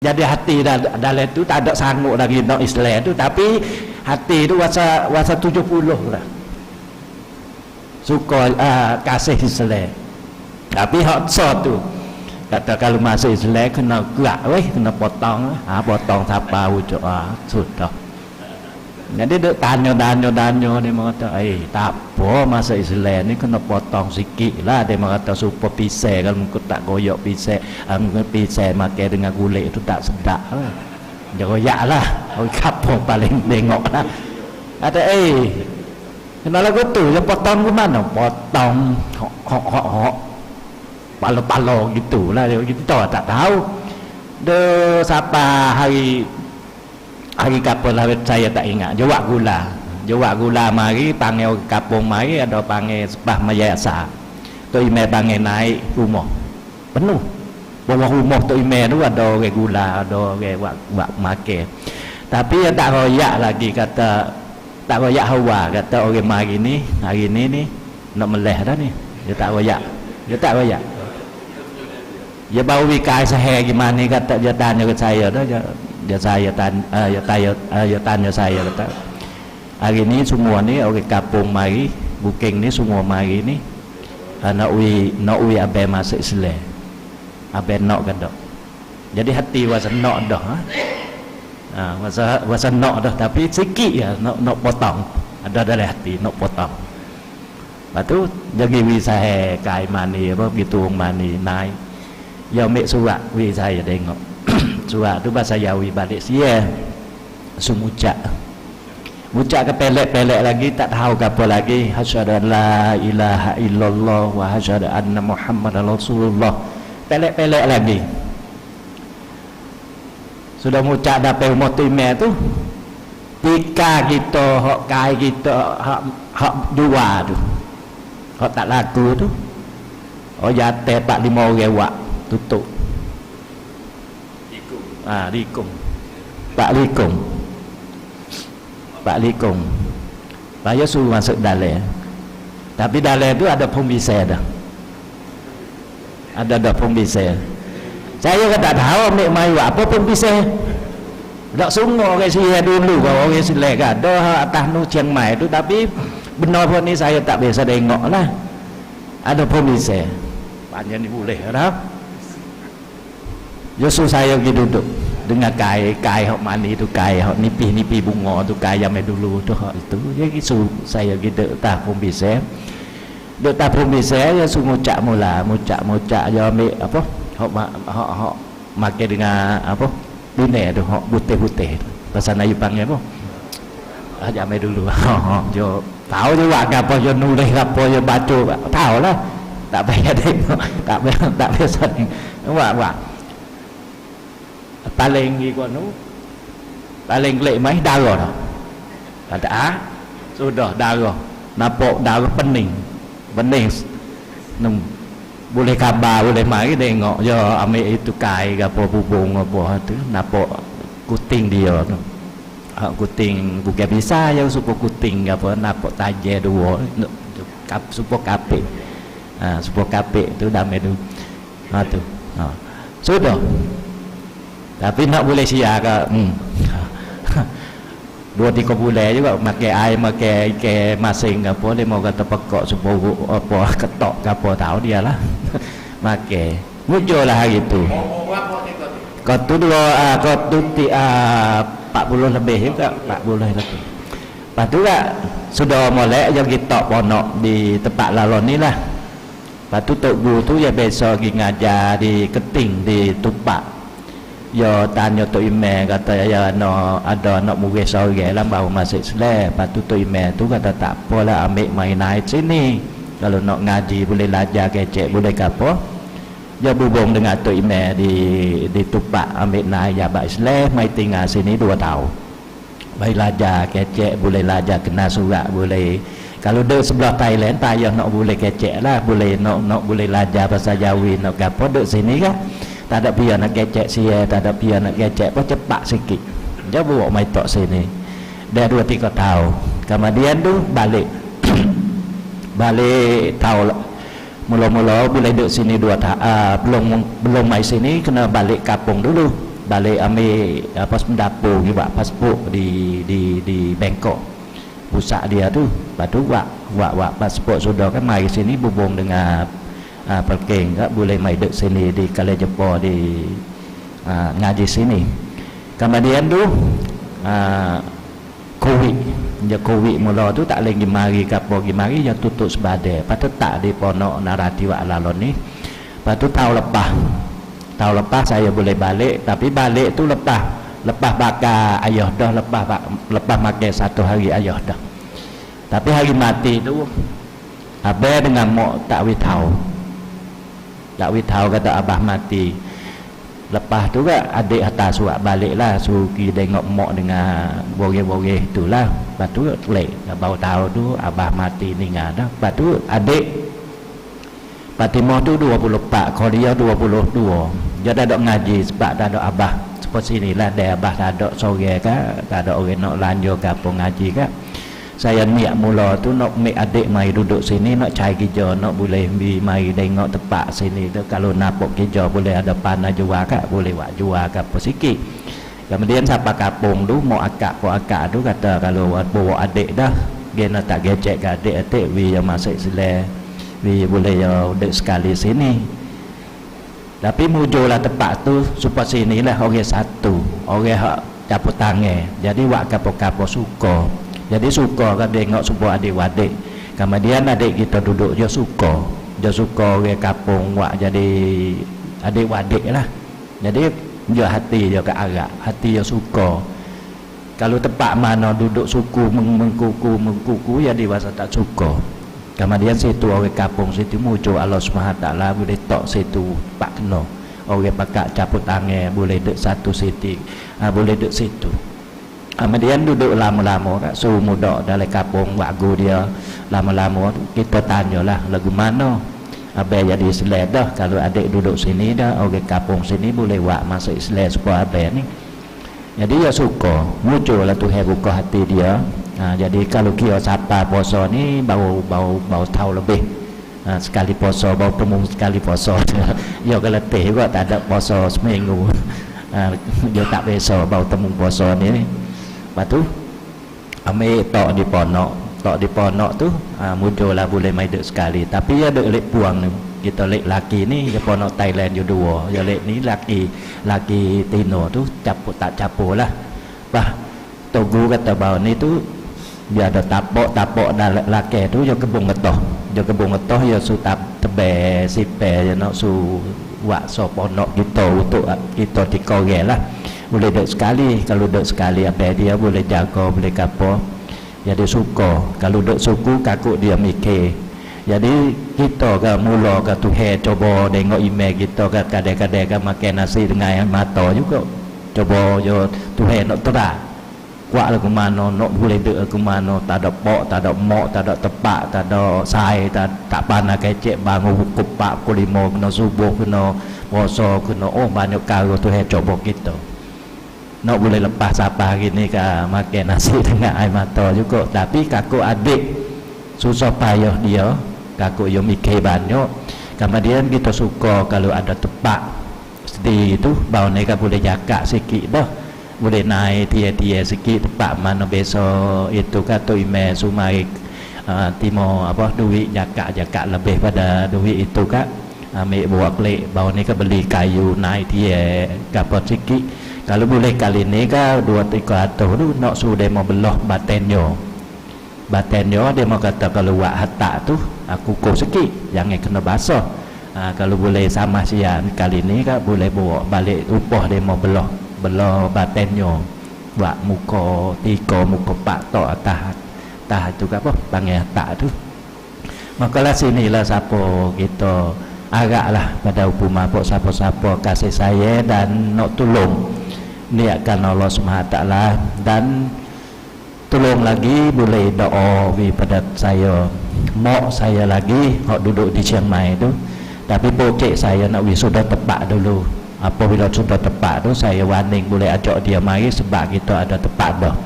jadi hati dalam tu tak ada sanggup lagi nak Islam tu. Tapi hati tu wasa wasa 70 lah suka uh, kasih Islam. Tapi hak tu. Kata kalau masuk Islam kena gerak weh kena potong ha, potong siapa wujud ah sudah jadi dia tanya-tanya tanya dia mengata, eh tak apa masa Islam ni kena potong sikit lah dia mengata supaya pisai kalau muka tak goyok pisai muka pisai makan dengan kulit itu tak sedap lah. Dia goyak lah. Kapal paling tengok lah. Ada eh kenapa lagu tu yang potong ke mana? Potong hok hok hok hok. Palo-palo gitu lah dia gitu tak tahu. Dia siapa hari hari kapal lah saya tak ingat. Jawab gula. Jawab gula mari panggil kapung mari ada panggil sepah mayasa. Tu ime panggil naik rumah. Penuh. Bawah rumah tu ime tu ada orang gula ada orang wak, wak make tapi yang tak royak lagi kata tak royak hawa. Kata orang mari ni hari ni ni nak meleh dah ni. Dia tak royak. Dia tak royak. Dia baru wikai seher gimana kata dia tanya ke saya dah dia saya tan uh, ya tanya uh, ya tanya saya kata hari ni semua ni orang kampung mari booking ni semua mari ni uh, nak ui nak ui abe masuk Islam abe nak dok jadi hati wasa nak dah ha? Uh, wasa wasa nak dah tapi sikit ya nak nak potong. Ada dalam hati nak potong. Lepas tu jadi wisah kai mani apa gitu mani naik. Ya ambil surat wi saya tengok surat tu bahasa Yawi balik sia sumucak Mucak. Ke pelek-pelek lagi tak tahu ke apa lagi. Hasyhadu la ilaha illallah wa hasyhadu anna muhammad rasulullah. Pelek-pelek lagi. Sudah mucak dapat umur timeh tu tika kita hak kai kita hak hak dua tu. Hak tak laku tu. Oh jatuh tak lima orang wak tutup ha, Likung Pak Likung Pak Likung Saya suruh masuk dalam Tapi dalam tu ada pembisai dah Ada ada pembisai Saya kan tak tahu ambil mayu apa pembisai tak sungguh orang sihir dulu kalau orang silek kan ada atas nu Chiang Mai tu tapi benar pun ni saya tak biasa tengok lah ada pembisai panjang ni boleh tak Yusuf saya pergi duduk. Dengan kai kai hok mani tu kai hok nipi nipi bunga tu kai yang dulu tu hok itu. Ya gitu. Saya gitu tak pun bisa duk tak pun bisa ya semua cak mula mucak mucak. Ya ambil apa? Hok hok hok makan dengan apa? Dunia tu hok putih putih pasal nayu panggil apa? Aja ambil dulu. Jo tahu juga apa jo nulis apa jo baca tahu lah tak payah tengok. Tak payah tak payah sering wah wah paling gì của nó paling lệ mấy đau rồi kata ah sudah darah nampak darah pening pening nung boleh kabar boleh mari tengok je ambil itu kai apa bubung apa tu. Nampak kuting dia tu. Ha, kuting bukan bisa yang supo kuting ke apa nampak tajam dua. Kap supo kapek ha, supo kapek tu damai tu. Ha tu. Ha. sudah tapi nak boleh sia ke? Hmm. dua tiga bulan juga pakai air pakai ke masing apa dia mau kata pekok supaya apa ketok ke apa tahu dia lah. Pakai. Muncul lah hari tu. Kau tu? Dua uh, kau tu ti uh, 40 lebih juga 40 lebih. Lepas tu lah sudah mulai yang kita ponok di tempat lalon ni lah. Lepas tu tok guru tu ya besok pergi ngajar di keting di tupak Yo tanya tu ime kata ya no ada nak murid seorang lah baru masuk Islam. Lepas tu ime tu kata tak apalah ambil main naik sini. Kalau nak ngaji boleh belajar kecek boleh ke apa. Dia berhubung dengan tu ime di di tupak ambil naik jabat Islam mai tinggal sini dua tahun. Baik belajar kecek boleh belajar kena surat boleh kalau duduk sebelah Thailand payah nak boleh kecek lah boleh nak nak boleh belajar bahasa Jawi nak apa duduk sini kan tak ada pihak nak kecek sia tak ada pihak nak kecek pun cepat sikit. Dia bawa mai tok sini. Dia dua tiga tahun. Kemudian tu balik. Balik tahu mula-mula boleh duduk sini dua tahun uh, belum belum mai sini kena balik kampung dulu. Balik ambil apa mendapur ni buat pasport di di di Bangkok. Pusat dia tu. Lepas tu buat buat buat pasport sudah kan mai sini berhubung dengan uh, Pelking tak boleh mai duduk sini di Kali Jepur di uh, ngaji sini. Kemudian tu uh, Covid. Dia Covid mula tu tak lagi mari ke apa mari dia tutup sebadai. Lepas tu tak di ponok narati wa lalon ni. Lepas tu tahun lepas. Tahun lepas saya boleh balik tapi balik tu lepas. Lepas bakar ayah dah lepas lepas makan satu hari ayah dah. Tapi hari mati tu abah dengan mak tak tahu tak wih tahu kata abah mati. Lepas tu kan adik hantar surat balik lah suruh pergi tengok mak dengan boreh-boreh tu lah lepas tu lek baru tahu tu abah mati tinggal dah. Lepas tu adik Fatimah tu 24 kalau dia 22 dia tak ada ngaji sebab tak ada abah. Seperti inilah dia abah tak ada sore kan tak ada orang nak lanjut ke apa ngaji kan saya niat mula tu nak make adik mai duduk sini nak cari kerja nak boleh bi mai tengok tempat sini tu. Kalau napok kerja boleh ada panah jual kak boleh buat jual ke apa sikit. Kemudian siapa kapung tu mau akak po akak tu kata kalau bawa adik dah nak tak gecek ke adik-adik bi yang masuk sila bi boleh ya duduk sekali sini. Tapi mujurlah tempat tu supaya sini lah orang satu orang hak caput tangan. Jadi wak kapok-kapok suka jadi suka kan tengok semua adik-adik. Kemudian adik kita duduk dia suka. Dia suka orang kapung buat jadi adik-adik lah. Jadi dia hati dia ke arah hati dia suka. Kalau tempat mana duduk suku mengkuku mengkuku ya dia rasa tak suka. Kemudian situ orang kapung situ muncul Allah SWT boleh tok situ pak kena. Orang pakak caput tangan boleh duduk satu siti ha, boleh duduk situ Kemudian duduk lama-lama kat suruh muda dalam kapung wagu dia lama-lama kita tanyalah lagu mana Abang jadi Islam dah kalau adik duduk sini dah orang kapung sini boleh buat masuk Islam supaya abang ni jadi dia suka muncul lah Tuhan buka hati dia ha, jadi kalau kira siapa puasa ni bau bau bau tahu lebih ha, sekali puasa bau temu sekali puasa dia kalau juga tak ada puasa seminggu ha, dia tak biasa bau temu puasa ni Lepas tu Ambil tok di ponok. Tok di ponok tu ha, Muncullah boleh main duduk sekali. Tapi ada lek puang ni. Kita lek laki ni Dia ponok Thailand je dua. Dia lek ni laki Laki Tino tu Capuk tak capuk lah. Bah Togu kata bahawa ni tu Dia ada tapok Tapok dah laki tu Dia kebun ngetoh Dia kebun ngetoh Dia su tap tebe Sipe Dia nak su Wak so ponok kita Untuk kita dikorek lah boleh duduk sekali kalau duduk sekali apa dia boleh jaga boleh kapo jadi suka kalau duduk suku kakuk dia mikir. Jadi kita ke mula ke Tuhan coba tengok email kita ke kadang-kadang ke makan nasi dengan mata juga. Coba yo Tuhan nak terang. Kuat lah ke mana nak boleh duduk ke mana tak ada pok tak ada mok tak ada tepak tak ada sai tak, tak panah kecek bangun kupak kulimo kena subuh kena puasa kena oh banyak kali Tuhan coba kita nak boleh lepas apa hari ni ke makan nasi dengan air mata juga. Tapi kakak adik susah payah dia. Kakak yang mikir banyak. Kemudian kita suka kalau ada tempat seperti itu. Bau kan boleh jaga sikit dah. Boleh naik tia-tia sikit tempat mana besok itu kata email sumai uh, timo apa duit jaga-jaga lebih pada duit itu kan ambil buat klik bau kan beli kayu naik tia kapal sikit kalau boleh kali ni ke dua tiga atau tu nak suruh dia mau belah batenyo batenyo dia mau kata kalau buat hatta tu aku kukuh sikit. Jangan kena basah. Ha, kalau boleh sama sian kali ni ke boleh bawa balik upah dia mau belah belah batenyo buat muka tiga muka pak tok atas atas tu ke apa panggil hatta tu. Makalah sinilah siapa kita agaklah pada upuma apa siapa-siapa kasih saya dan nak tolong niatkan Allah SWT dan tolong lagi boleh doa pada saya. Mak saya lagi hok duduk di Chiang Mai tu. Tapi pocek saya nak sudah tepat dulu. Apabila sudah tepat tu saya warning boleh ajak dia mari sebab kita ada tepat dah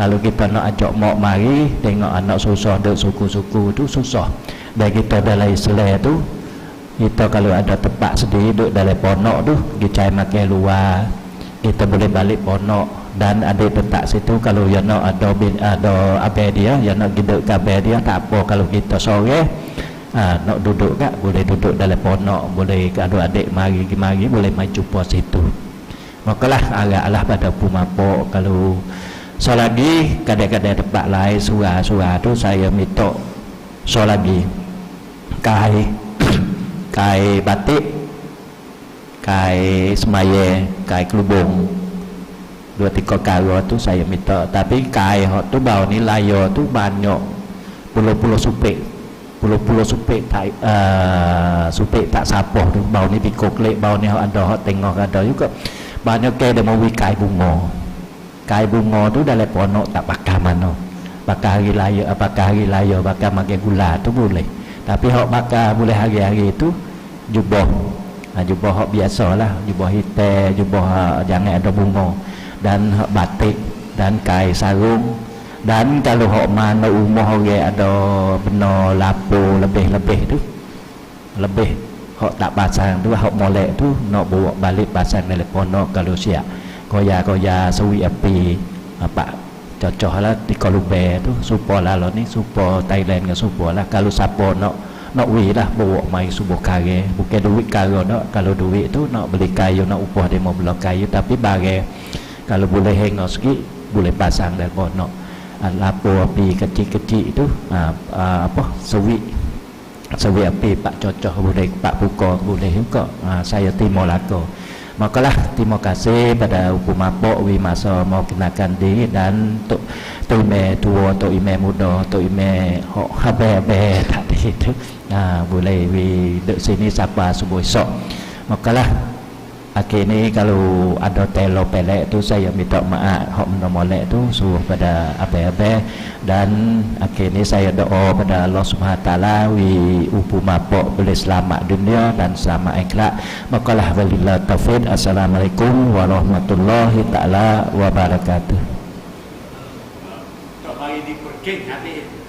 kalau kita nak ajak mak mari tengok anak susah duduk suku-suku tu susah. Dan kita dalam Islam tu kita kalau ada tempat sendiri duduk dalam ponok tu kita makan luar kita boleh balik ponok dan ada tetap situ. Kalau yang nak ada ada apa dia yang nak hidup kabar dia tak apa. Kalau kita sore ha, nak duduk tak boleh duduk dalam ponok boleh ada adik mari mari boleh mai jumpa situ. Makalah arah-arah pada pumapok. Kalau so lagi kadang-kadang tempat lain surah-surah tu saya minta so lagi. Kai kai batik kai semaya kai kelubung. Dua tiga kali tu saya minta. Tapi kai hot tu bau ni layo tu banyak puluh-puluh supik. Puluh-puluh supik tak uh, supik tak sapah tu. Bau ni pikuk lek bau ni ada hot tengok ada juga. Banyak ke dia mau kai bunga kai bunga tu dalam ponok tak bakar mana. Bakar hari raya apakah hari raya bakar makan gula tu boleh. Tapi hok bakar boleh hari-hari tu jubah ha, jubah hok biasa lah jubah hitam jubah uh, jangan ada bunga. Dan hok batik dan kai sarung. Dan kalau hok mana rumah orang ada benda lapo lebih-lebih tu lebih hok tak pasang tu hok molek tu nak bawa balik pasang telefon nak kalau siap. Koya koya suwi api apa cocok lah di kolumbe tu supo lah lo ni supo Thailand ke supo lah kalau sapo nak nak wi lah bawa mai subuh kare. Bukan duit kare nak. Kalau duit tu nak beli kayu nak upah mau beli kayu. Tapi bagai kalau boleh hengok sikit boleh pasang telefon nak lapo api kecil-kecil tu ha, ha, apa suwi sewi api pak cocok boleh pak buka boleh juga ha, saya terima laku makalah terima kasih pada hukum mapok wi masa mau kenakan di dan tu tu ime tua tu ime muda tu ime hok habe-habe tadi itu. Ha, boleh wi dek sini siapa subuh esok. Makalah Akhir ni kalau ada telo pelek tu saya minta maaf. Hok molek tu suruh pada apa-apa dan akhir ni saya doa pada Allah Subhanahu taala wi upu mapok boleh selamat dunia dan selamat akhirat makalah walillah taufik assalamualaikum warahmatullahi taala wabarakatuh. Tak mari diperkeng habis